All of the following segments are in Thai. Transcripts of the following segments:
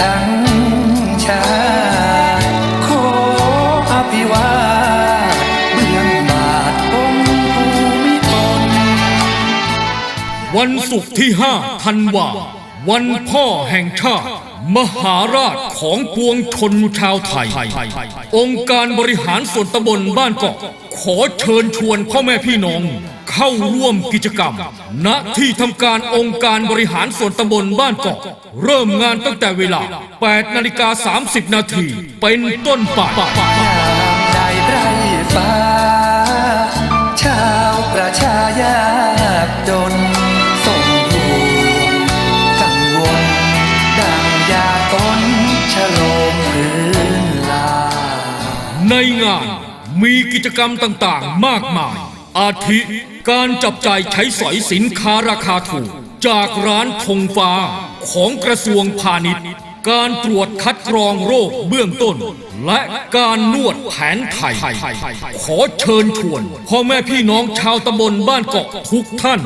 ทั้งชาขออภิวาเบื้องบาทปงภูมิพลวันศุกร์ที่ห้าธันวา วันพ่อแห่งชาติ มหาราชของปวงชนชาวไทย องค์การบริหารส่วนตำบลบ้านเกาะขอเชิญชวนพ่อแม่พี่น้อง เข้าร่วมกิจกรรม ณที่ทำการองค์การบริหารส่วนตำบลบ้านเกาะ เริ่มงานตั้งแต่เวลา 8 นาฬิกา 30 นาทีเป็นต้นไปได้ไรฟ้า ชาวประชายากจนส่งห่วงกังวลดังยาต้นชโลมพื้นลา ในงานมีกิจกรรมต่างๆ มากมาย อาทิการจับจ่ายใช้สอยสินค้าราคาถูก จากร้านธงฟ้าของกระทรวงพาณิชย์ การตรวจคัดกรองโรคเบื้องต้น และการนวดแผนไทย ขอเชิญชวนพ่อแม่พี่น้องชาวตำบลบ้านเกาะทุกท่าน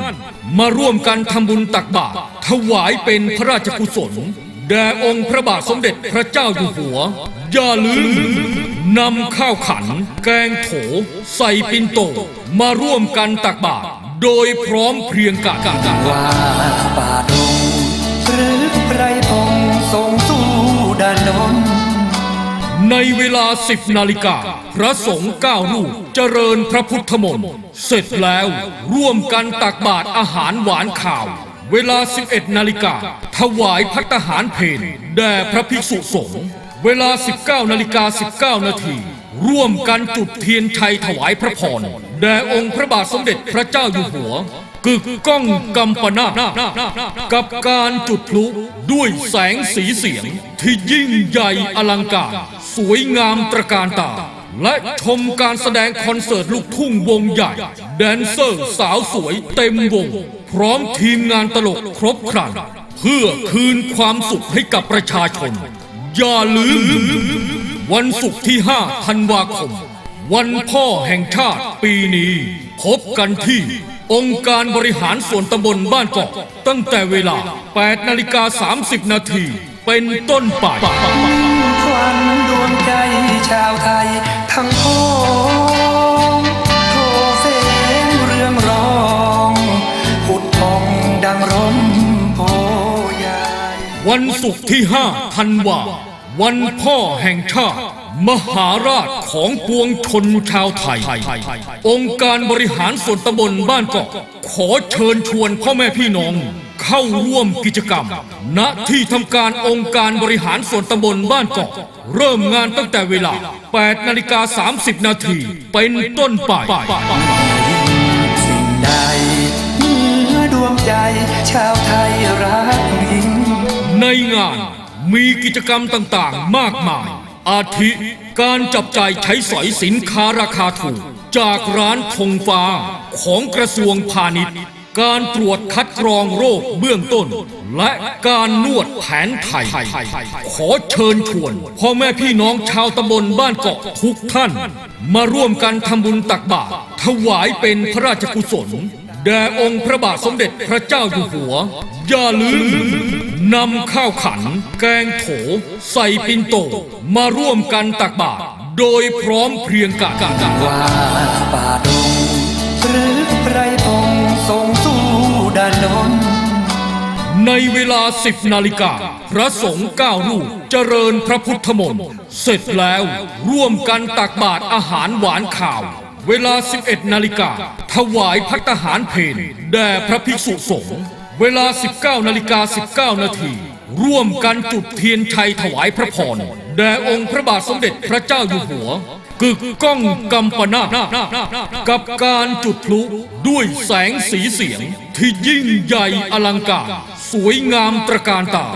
มาร่วมกันทำบุญตักบาตรถวายเป็นพระราชกุศล แด่องค์พระบาทสมเด็จพระเจ้าอยู่หัว อย่าลืม นำข้าวขัน แกงโถ ใส่ปินโต มาร่วมกันตักบาตรโดยพร้อมเพรียงกันว่าป่าดงหรือไพรพงทรงสู้ดานนในเวลา10นาฬิกา พระสงฆ์เก้ารูปเจริญพระพุทธมนต์เสร็จแล้วร่วมกันตักบาตรอาหารหวานข่าว เวลา 11 นาฬิกา ถวายพัตตาหารเพนแด่พระภิกษุสงฆ์ เวลา 19นาฬิกา19 นาที ร่วมกันจุดเทียนชัยถวายพระพร แด่องค์พระบาทสมเด็จพระเจ้าอยู่หัว กึกก้องกำปนาตกับการจุดพลุด้วยแสงสีเสียง ที่ยิ่งใหญ่อลังการ สวยงามตระการตา และชมการแสดงคอนเสิร์ตลูกทุ่งวงใหญ่ แดนเซอร์สาวสวยเต็มวง พร้อมทีมงานตลกครบครัน เพื่อคืนความสุขให้กับประชาชน อย่าลืม วันศุกร์ที่ 5 ธันวาคม วันพ่อแห่งชาติปีนี้ พบกันที่ องค์การบริหารส่วนตำบลบ้านเกาะตั้งแต่เวลา 8 นาฬิกา 30 นาทีเป็นต้นไป ควันดวงใจชาวไทย ทั้งพ่อ วันศุกร์ที่ 5 ธันวา วันพ่อแห่งชาติ มหาราชของปวงชนชาวไทย องค์การบริหารส่วนตำบลบ้านเกาะขอเชิญชวนพ่อแม่พี่น้อง เข้าร่วมกิจกรรม ณที่ทำการองค์การบริหารส่วนตำบลบ้านเกาะ เริ่มงานตั้งแต่เวลา 8 นาฬิกา 30 นาทีเป็นต้นไปาน มีกิจกรรมต่างๆ มากมาย อาทิการจับจ่ายใช้สอยสินค้าราคาถูก จากร้านธงฟ้าของกระทรวงพาณิชย์ การตรวจคัดกรองโรคเบื้องต้น และการนวดแผนไทย ขอเชิญชวนพ่อแม่พี่น้องชาวตำบลบ้านเกาะทุกท่าน มาร่วมกันทำบุญตักบาตรถวายเป็นพระราชกุศลแด่องค์พระบาทสมเด็จพระเจ้าอยู่หัว อย่าลืม นำข้าวขัน แกงโถ ใส่ปินโต มาร่วมกันตักบาตรโดยพร้อมเพรียงกันว่าป่าดงหรือไพรพงทรงสู้ดานนในเวลา10นาฬิกา พระสงฆ์เก้ารูปเจริญพระพุทธมนต์เสร็จแล้วร่วมกันตักบาตรอาหารหวานข่าว เวลา 11 นาฬิกา ถวายพัตตาหารเพนแด่พระภิกษุสงฆ์ เวลา 19นาฬิกา19 นาที ร่วมกันจุดเทียนชัยถวายพระพร แด่องค์พระบาทสมเด็จพระเจ้าอยู่หัว กึกก้องกำปนาตกับการจุดพลุด้วยแสงสีเสียง ที่ยิ่งใหญ่อลังการ สวยงามตระการตา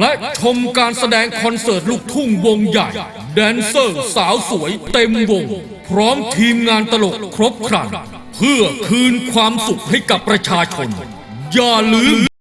และชมการแสดงคอนเสิร์ตลูกทุ่งวงใหญ่ แดนเซอร์สาวสวยเต็มวง พร้อมทีมงานตลกครบครัน เพื่อคืนความสุขให้กับประชาชน อย่าลืม